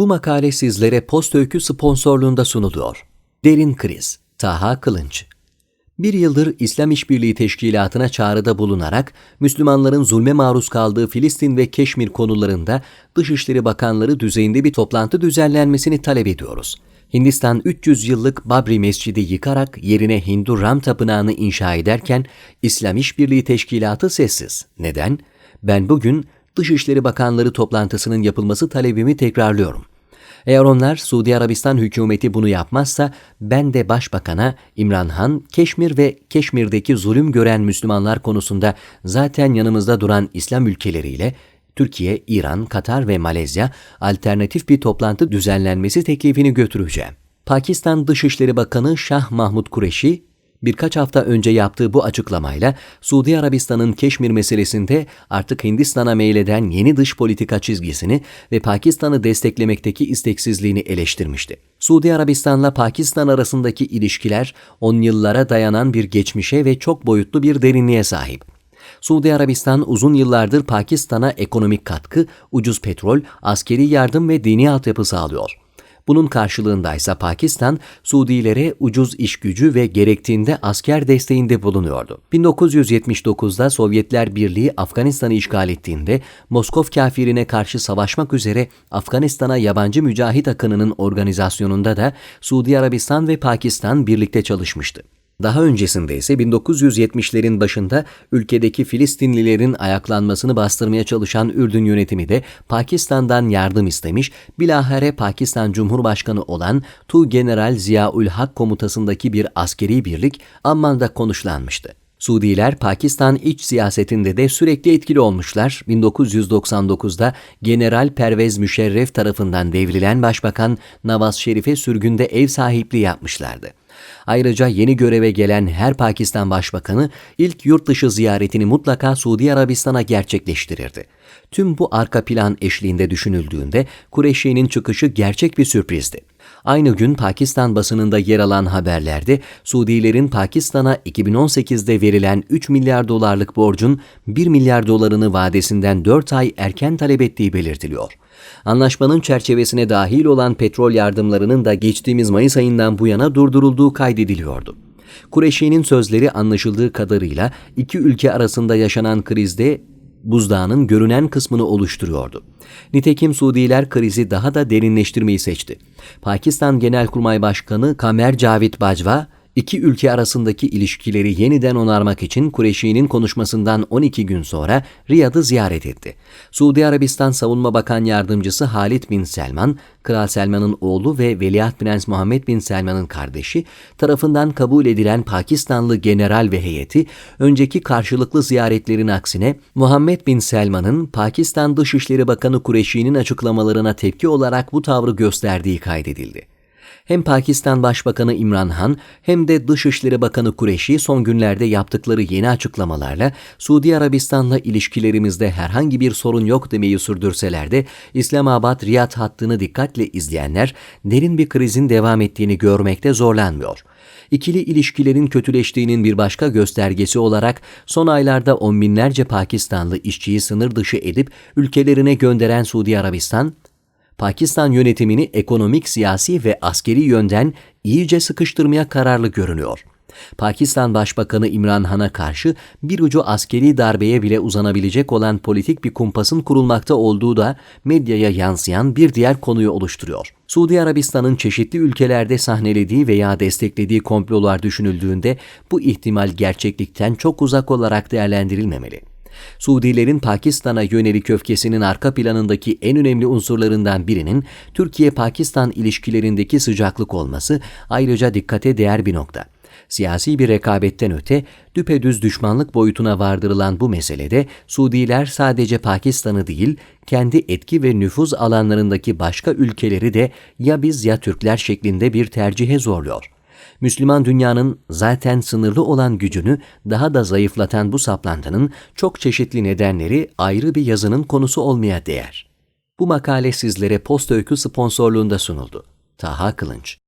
Bu makale sizlere Post Öykü sponsorluğunda sunuluyor. Derin Kriz, Taha Kılınç. Bir yıldır İslam İşbirliği Teşkilatı'na çağrıda bulunarak Müslümanların zulme maruz kaldığı Filistin ve Keşmir konularında Dışişleri Bakanları düzeyinde bir toplantı düzenlenmesini talep ediyoruz. Hindistan 300 yıllık Babri Mescidi yıkarak yerine Hindu Ram Tapınağı'nı inşa ederken İslam İşbirliği Teşkilatı sessiz. Neden? Ben bugün Dışişleri Bakanları toplantısının yapılması talebimi tekrarlıyorum. Eğer onlar Suudi Arabistan hükümeti bunu yapmazsa ben de Başbakan'a İmran Han, Keşmir ve Keşmir'deki zulüm gören Müslümanlar konusunda zaten yanımızda duran İslam ülkeleriyle Türkiye, İran, Katar ve Malezya alternatif bir toplantı düzenlenmesi teklifini götüreceğim. Pakistan Dışişleri Bakanı Şah Mahmud Kureşi birkaç hafta önce yaptığı bu açıklamayla Suudi Arabistan'ın Keşmir meselesinde artık Hindistan'a meyleden yeni dış politika çizgisini ve Pakistan'ı desteklemekteki isteksizliğini eleştirmişti. Suudi Arabistan'la Pakistan arasındaki ilişkiler on yıllara dayanan bir geçmişe ve çok boyutlu bir derinliğe sahip. Suudi Arabistan uzun yıllardır Pakistan'a ekonomik katkı, ucuz petrol, askeri yardım ve dini altyapı sağlıyor. Bunun karşılığında ise Pakistan, Suudilere ucuz iş gücü ve gerektiğinde asker desteğinde bulunuyordu. 1979'da Sovyetler Birliği Afganistan'ı işgal ettiğinde Moskov kafirine karşı savaşmak üzere Afganistan'a yabancı mücahit akınının organizasyonunda da Suudi Arabistan ve Pakistan birlikte çalışmıştı. Daha öncesinde ise 1970'lerin başında ülkedeki Filistinlilerin ayaklanmasını bastırmaya çalışan Ürdün yönetimi de Pakistan'dan yardım istemiş, bilahare Pakistan Cumhurbaşkanı olan Tu General Ziaül Hak komutasındaki bir askeri birlik Amman'da konuşlanmıştı. Suudiler Pakistan iç siyasetinde de sürekli etkili olmuşlar. 1999'da General Pervez Müşerref tarafından devrilen Başbakan Nawaz Şerif'e sürgünde ev sahipliği yapmışlardı. Ayrıca yeni göreve gelen her Pakistan Başbakanı ilk yurt dışı ziyaretini mutlaka Suudi Arabistan'a gerçekleştirirdi. Tüm bu arka plan eşliğinde düşünüldüğünde Kureyşi'nin çıkışı gerçek bir sürprizdi. Aynı gün Pakistan basınında yer alan haberlerde Suudilerin Pakistan'a 2018'de verilen 3 milyar dolarlık borcun 1 milyar dolarını vadesinden 4 ay erken talep ettiği belirtiliyor. Anlaşmanın çerçevesine dahil olan petrol yardımlarının da geçtiğimiz Mayıs ayından bu yana durdurulduğu kaydediliyordu. Kureşi'nin sözleri anlaşıldığı kadarıyla iki ülke arasında yaşanan krizde buzdağının görünen kısmını oluşturuyordu. Nitekim Suudiler krizi daha da derinleştirmeyi seçti. Pakistan Genelkurmay Başkanı Kamer Cavit Bajwa, iki ülke arasındaki ilişkileri yeniden onarmak için Kureşi'nin konuşmasından 12 gün sonra Riyad'ı ziyaret etti. Suudi Arabistan Savunma Bakan Yardımcısı Halid bin Selman, Kral Selman'ın oğlu ve Veliaht Prens Muhammed bin Selman'ın kardeşi tarafından kabul edilen Pakistanlı general ve heyeti önceki karşılıklı ziyaretlerin aksine Muhammed bin Selman'ın Pakistan Dışişleri Bakanı Kureşi'nin açıklamalarına tepki olarak bu tavrı gösterdiği kaydedildi. Hem Pakistan Başbakanı İmran Han hem de Dışişleri Bakanı Kureşi son günlerde yaptıkları yeni açıklamalarla Suudi Arabistan'la ilişkilerimizde herhangi bir sorun yok demeyi sürdürseler de İslamabad Riyad hattını dikkatle izleyenler derin bir krizin devam ettiğini görmekte zorlanmıyor. İkili ilişkilerin kötüleştiğinin bir başka göstergesi olarak son aylarda on binlerce Pakistanlı işçiyi sınır dışı edip ülkelerine gönderen Suudi Arabistan, Pakistan yönetimini ekonomik, siyasi ve askeri yönden iyice sıkıştırmaya kararlı görünüyor. Pakistan Başbakanı İmran Han'a karşı bir ucu askeri darbeye bile uzanabilecek olan politik bir kumpasın kurulmakta olduğu da medyaya yansıyan bir diğer konuyu oluşturuyor. Suudi Arabistan'ın çeşitli ülkelerde sahnelediği veya desteklediği komplolar düşünüldüğünde bu ihtimal gerçeklikten çok uzak olarak değerlendirilmemeli. Suudilerin Pakistan'a yönelik öfkesinin arka planındaki en önemli unsurlarından birinin Türkiye-Pakistan ilişkilerindeki sıcaklık olması ayrıca dikkate değer bir nokta. Siyasi bir rekabetten öte düpedüz düşmanlık boyutuna vardırılan bu meselede Suudiler sadece Pakistan'ı değil, kendi etki ve nüfuz alanlarındaki başka ülkeleri de ya biz ya Türkler şeklinde bir tercihe zorluyor. Müslüman dünyanın zaten sınırlı olan gücünü daha da zayıflatan bu saplantının çok çeşitli nedenleri ayrı bir yazının konusu olmaya değer. Bu makale sizlere Post Öykü sponsorluğunda sunuldu. Taha Kılınç